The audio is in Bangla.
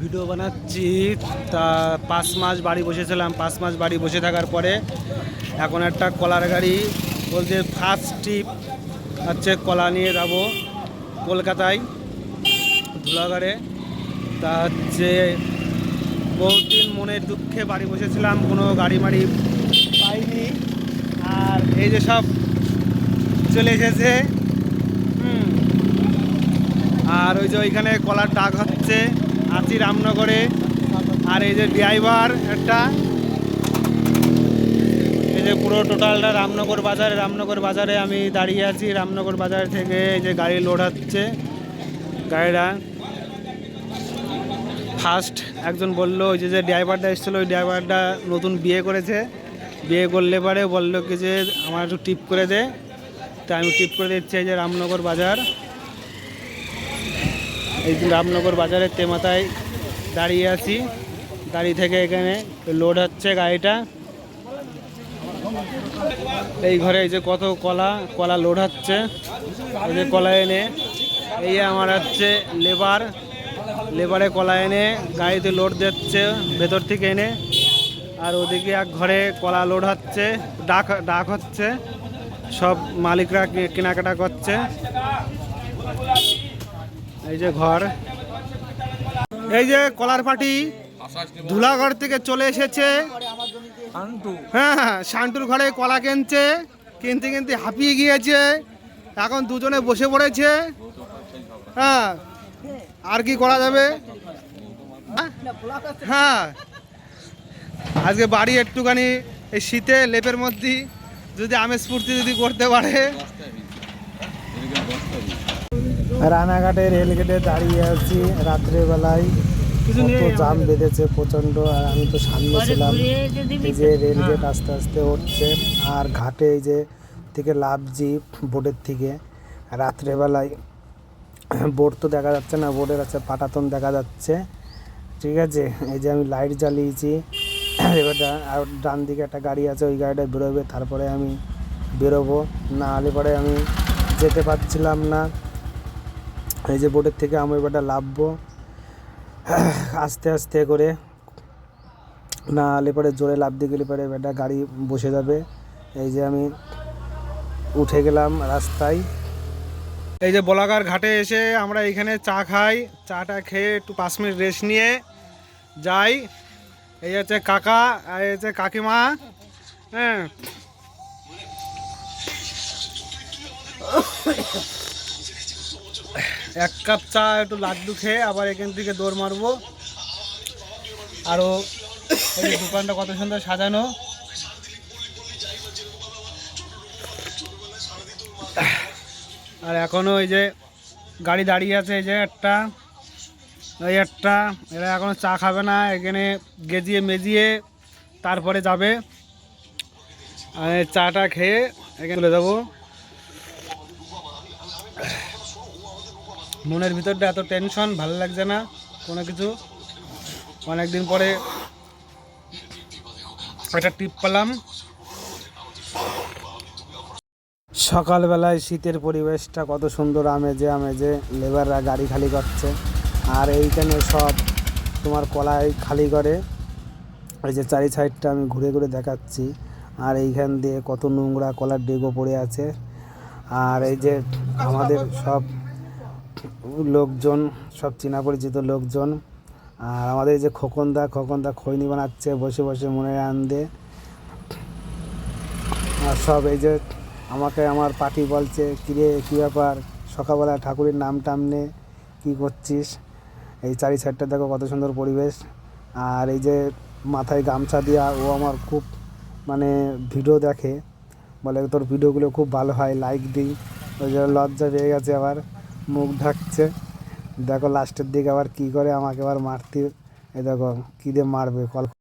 ভিডিও বানাচ্ছি। তা পাঁচ মাস বাড়ি বসেছিলাম। পাঁচ মাস বাড়ি বসে থাকার পরে এখন একটা কলার গাড়ি বলছে ফার্স্ট ট্রিপ হচ্ছে কলা নিয়ে যাব কলকাতায়। ধুলাগড়ে তা হচ্ছে বহুদিন মনের দুঃখে বাড়ি বসেছিলাম, কোনো গাড়ি মাড়ি পাইনি। আর এই যে সব চলে এসেছে। আর ওই যে ওইখানে কলার ডাক হচ্ছে। আছি রামনগরে। আর এই যে ড্রাইভার একটা, এই যে পুরো টোটালটা রামনগর বাজারে রামনগর বাজারে আমি দাঁড়িয়ে আছি। রামনগর বাজার থেকে এই যে গাড়ি লোড হচ্ছে। গাড়িটা ফার্স্ট একজন বলল, ওই যে যে ড্রাইভারটা এসেছিল, ওই ড্রাইভারটা নতুন বিয়ে করেছে। বিয়ে করলে পরে বলল কি যে, আমার একটু টিপ করে দে। তা আমি টিপ করে দিচ্ছি এই যে রামনগর বাজার। এই রামনগর বাজারের তেমাতায় দাঁড়িয়ে আছি। গাড়ি থেকে এখানে লোড হচ্ছে গাড়িটা। এই ঘরে এই যে কত কলা কলা লোড হচ্ছে। এই যে কলা এনে, এই আমার হচ্ছে লেবার। লেবারে কলা এনে গাড়িতে লোড দিচ্ছে, ভেতর থেকে এনে। আর ওদিকে এক ঘরে কলা লোড হচ্ছে, ডাক ডাক হচ্ছে। সব মালিকরা কেনাকাটা করছে। এই যে ঘর। এই যে কলার পাটি। ধুলাগড় থেকে চলে এসেছে। হ্যাঁ হ্যাঁ শান্তুর ঘরে কলা কিনছে কিনতে কিনতে হাঁপিয়ে গিয়েছে। এখন দুজনে বসে পড়েছে। হ্যাঁ আর কি করা যাবে? হ্যাঁ? হ্যাঁ আজকে বাড়ি একটুখানি এই শীতে লেপের মধ্যে যদি আমেজ ফুর্তি যদি করতে পারে। রানাঘাটে রেলগেটে দাঁড়িয়ে আছি রাত্রেবেলায়। কিছু কত জাম বেঁধেছে প্রচণ্ড আর আমি তো সামনে ছিলাম। এই যে রেলগেট আস্তে আস্তে উঠছে আর ঘাটে এই যে থেকে লাভজি বোটের থেকে। রাত্রেবেলায় বোট তো দেখা যাচ্ছে না বোটের আছে পাটাতন দেখা যাচ্ছে। ঠিক আছে এই যে আমি লাইট জ্বালিয়েছি। এবার আর ডান দিকে একটা গাড়ি আছে ওই গাড়িটা বেরোবে তারপরে আমি বেরোবো। না হলে পরে আমি যেতে পারছিলাম না। এই যে বোটের থেকে আমি এবারটা লাভবো আস্তে আস্তে করে। না হলে পরে জোরে লাভ দিয়ে গেলে পরে এবারটা গাড়ি বসে যাবে। এই যে আমি উঠে গেলাম রাস্তায়। এই যে বলাগার ঘাটে এসে আমরা এখানে চা খাই, চাটা খেয়ে একটু পাঁচ মিনিট রেস্ট নিয়ে যাই। এই হচ্ছে কাকা, আর এই হচ্ছে কাকিমা। হ্যাঁ। এক কাপ চা, একটু লাড্ডু খেয়ে আবার এখান থেকে দৌড় মারবো। আরও এই দোকানটা কত সুন্দর সাজানো। আর এখনও এই যে গাড়ি দাঁড়িয়ে আছে, এই যে একটা ওই একটা। এরা এখনও চা খাবে না, এখানে গেজিয়ে মেজিয়ে তারপরে যাবে। আর চাটা খেয়ে এখানে চলে যাব। মনের ভিতরটা এত টেনশন ভালো লাগছে না কোনো কিছু। অনেক দিন পরে একটা টিপ পেলাম। সকালবেলায় শীতের পরিবেশটা কত সুন্দর, আমেজে আমেজে লেবাররা গাড়ি খালি করছে। আর এইখানে সব তোমার কলাই খালি করে। এই যে চারি সাইডটা আমি ঘুরে ঘুরে দেখাচ্ছি। আর এইখান দিয়ে কত নোংরা কলার ডেগো পড়ে আছে। আর এই যে আমাদের সব লোকজন, সব চেনা পরিচিত লোকজন। আর আমাদের যে খোকনদা খোকনদা খৈনি বানাচ্ছে, বসে বসে মনে আনন্দে। আর সব এই যে আমাকে আমার পার্টি বলছে, কিরে, কী ব্যাপার? সকালবেলা ঠাকুরের নাম টাম নে, কী করছিস? এই চারি সাইডটা দেখো কত সুন্দর পরিবেশ। আর এই যে মাথায় গামছা দেওয়া ও আমার খুব মানে ভিডিও দেখে। বলে তোর ভিডিওগুলো খুব ভালো হয় লাইক দিই। ওই জন্য লজ্জা পেয়ে গেছে আবার। মুখ ঢাকছে। দেখো লাস্টের দিকে আবার কি করে আমাকে আবার মারতে এ দেখো, কী দিয়ে মারবে? কল